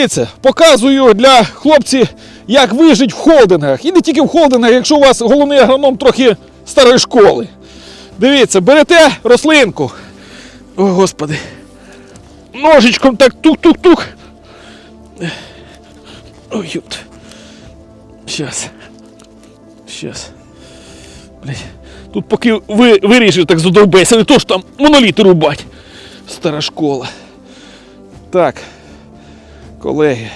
Дивіться, Показую для хлопців, як вижити в холдингах. І не тільки в холдингах, якщо у вас головний агроном трохи старої школи. Дивіться, берете рослинку. О, господи. Ножичком так тук-тук-тук. Ой, ют. Щас. Щас. Тут поки ви вирішив так задовбайся, не то ж там моноліти рубать. Стара школа. Так. Колеги.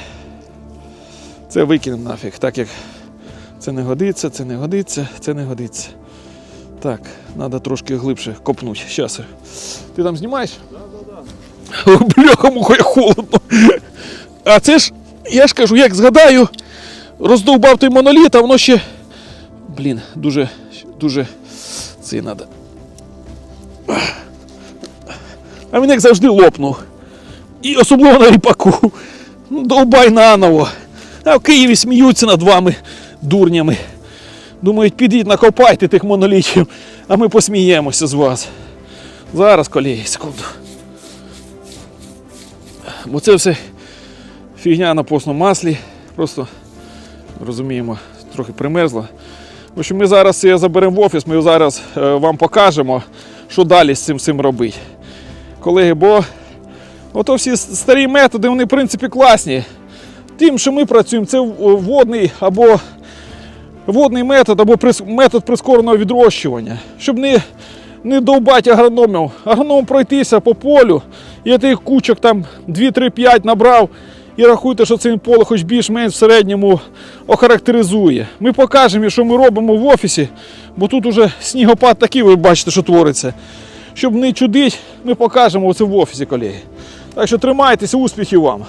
Це викинемо нафіг, так як це не годиться, це не годиться, це не годиться. Так, треба трошки глибше копнути. Щас. Ти там знімаєш? Так, так, так. Бляха, муха, як холодно. А це ж, я ж кажу, як згадаю, роздовбав той моноліт, а воно ще. Блін, дуже, дуже це треба. А він як завжди лопнув. І особливо на ріпаку. Ну, довбай наново. А в Києві сміються над вами, дурнями. Думають, підіть накопайте тих монолітів, а ми посміємося з вас. Зараз, колеги, секунду. Бо це все фігня на постному маслі. Просто розуміємо, трохи примерзло. В общем, ми зараз це заберемо в офіс, ми зараз е, вам покажемо, що далі з цим всім робити. Колеги, бо ото всі старі методи, вони в принципі класні. Тим, що ми працюємо, це водний або водний метод, або метод прискореного відрощування. Щоб не, не довбати агрономів. Агроном пройтися по полю, і тих кучок там 2-3-5 набрав, і рахуйте, що це поле хоч більш-менш в середньому охарактеризує. Ми покажемо, що ми робимо в офісі, бо тут уже снігопад такий, ви бачите, що твориться. Щоб не чудить, ми покажемо це в офісі, колеги. Так що тримайтеся, успіхів вам!